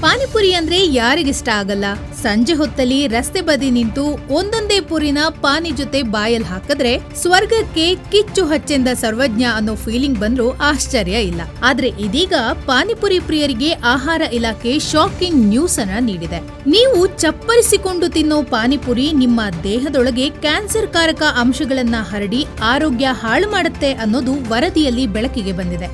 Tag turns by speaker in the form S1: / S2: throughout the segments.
S1: ಪಾನಿಪುರಿ ಅಂದ್ರೆ ಯಾರಿಗಿಷ್ಟ ಆಗಲ್ಲ? ಸಂಜೆ ಹೊತ್ತಲ್ಲಿ ರಸ್ತೆ ಬದಿ ನಿಂತು ಒಂದೊಂದೇ ಪುರಿನ ಪಾನಿ ಜೊತೆ ಬಾಯಲ್ ಹಾಕಿದ್ರೆ ಸ್ವರ್ಗಕ್ಕೆ ಕಿಚ್ಚು ಹಚ್ಚೆಂದ ಸರ್ವಜ್ಞ ಅನ್ನೋ ಫೀಲಿಂಗ್ ಬಂದ್ರೂ ಆಶ್ಚರ್ಯ ಇಲ್ಲ. ಆದ್ರೆ ಇದೀಗ ಪಾನಿಪುರಿ ಪ್ರಿಯರಿಗೆ ಆಹಾರ ಇಲಾಖೆ ಶಾಕಿಂಗ್ ನ್ಯೂಸ್ ಅನ್ನ ನೀಡಿದೆ. ನೀವು ಚಪ್ಪರಿಸಿಕೊಂಡು ತಿನ್ನೋ ಪಾನಿಪುರಿ ನಿಮ್ಮ ದೇಹದೊಳಗೆ ಕ್ಯಾನ್ಸರ್ ಕಾರಕ ಅಂಶಗಳನ್ನ ಹರಡಿ ಆರೋಗ್ಯ ಹಾಳು ಮಾಡುತ್ತೆ ಅನ್ನೋದು ವರದಿಯಲ್ಲಿ ಬೆಳಕಿಗೆ ಬಂದಿದೆ.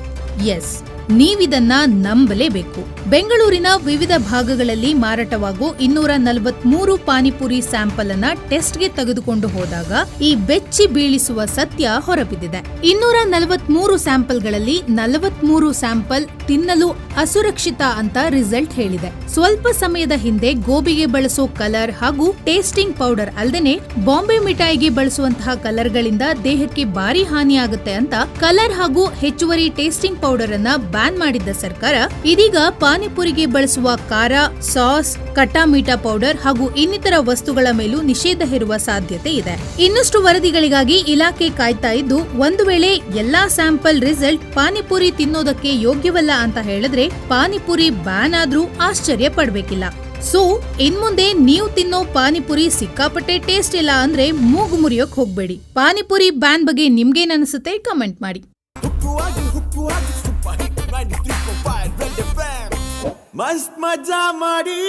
S1: ಎಸ್ ನೀವಿದನ್ನ ನಂಬಲೇಬೇಕು. ಬೆಂಗಳೂರಿನ ವಿವಿಧ ಭಾಗಗಳಲ್ಲಿ ಮಾರಾಟವಾಗುವ ಇನ್ನೂರ ನಲವತ್ಮೂರು ಪಾನಿಪುರಿ ಸ್ಯಾಂಪಲ್ ಅನ್ನ ಟೆಸ್ಟ್ಗೆ ತೆಗೆದುಕೊಂಡು ಹೋದಾಗ ಈ ಬೆಚ್ಚಿ ಬೀಳಿಸುವ ಸತ್ಯ ಹೊರಬಿದ್ದಿದೆ. ಇನ್ನೂರ ನಲವತ್ಮೂರು ಸ್ಯಾಂಪಲ್ಗಳಲ್ಲಿ ನಲವತ್ಮೂರು ಸ್ಯಾಂಪಲ್ ತಿನ್ನಲು ಅಸುರಕ್ಷಿತ ಅಂತ ರಿಸಲ್ಟ್ ಹೇಳಿದೆ. ಸ್ವಲ್ಪ ಸಮಯದ ಹಿಂದೆ ಗೋಬಿಗೆ ಬಳಸೋ ಕಲರ್ ಹಾಗೂ ಟೇಸ್ಟಿಂಗ್ ಪೌಡರ್ ಅಲ್ಲದೆ ಬಾಂಬೆ ಮಿಠಾಯಿಗೆ ಬಳಸುವಂತಹ ಕಲರ್ಗಳಿಂದ ದೇಹಕ್ಕೆ ಭಾರಿ ಹಾನಿಯಾಗುತ್ತೆ ಅಂತ ಕಲರ್ ಹಾಗೂ ಹೆಚ್ಚುವರಿ ಟೇಸ್ಟಿಂಗ್ ಪೌಡರ್ ಅನ್ನ ಬ್ಯಾನ್ ಮಾಡಿದ್ದ ಸರ್ಕಾರ ಇದೀಗ ಪಾನಿಪುರಿಗೆ ಬಳಸುವ ಖಾರ, ಸಾಸ್, ಕಟ್ಟಾ ಮೀಠಾ ಪೌಡರ್ ಹಾಗೂ ಇನ್ನಿತರ ವಸ್ತುಗಳ ಮೇಲೂ ನಿಷೇಧ ಹೇರುವ ಸಾಧ್ಯತೆ ಇದೆ. ಇನ್ನಷ್ಟು ವರದಿಗಳಿಗಾಗಿ ಇಲಾಖೆ ಕಾಯ್ತಾ ಇದ್ದು, ಒಂದು ವೇಳೆ ಎಲ್ಲಾ ಸ್ಯಾಂಪಲ್ ರಿಸಲ್ಟ್ ಪಾನಿಪುರಿ ತಿನ್ನೋದಕ್ಕೆ ಯೋಗ್ಯವಲ್ಲ ಅಂತ ಹೇಳಿದ್ರೆ ಪಾನಿಪುರಿ ಬ್ಯಾನ್ ಆದ್ರೂ ಆಶ್ಚರ್ಯ ಪಡ್ಬೇಕಿಲ್ಲ. ಸೊ, ಇನ್ಮುಂದೆ ನೀವು ತಿನ್ನೋ ಪಾನಿಪುರಿ ಸಿಕ್ಕಾಪಟ್ಟೆ ಟೇಸ್ಟ್ ಇಲ್ಲ ಅಂದ್ರೆ ಮೂಗು ಮುರಿಯೋಕ್ ಹೋಗ್ಬೇಡಿ. ಪಾನಿಪುರಿ ಬ್ಯಾನ್ ಬಗ್ಗೆ ನಿಮ್ಗೇನ್ ಅನ್ಸುತ್ತೆ? ಕಮೆಂಟ್ ಮಾಡಿ.
S2: ಹುಕ್ಕುವಾಗಿ ಹುಕ್ಕುವಾಗಿ ಸೂಪರ್ ಹಿಟ್ 93.5 ರೆಡ್ ಎಫ್ಎಂ ಮಸ್ತ್ ಮಜಾ ಮಾಡಿ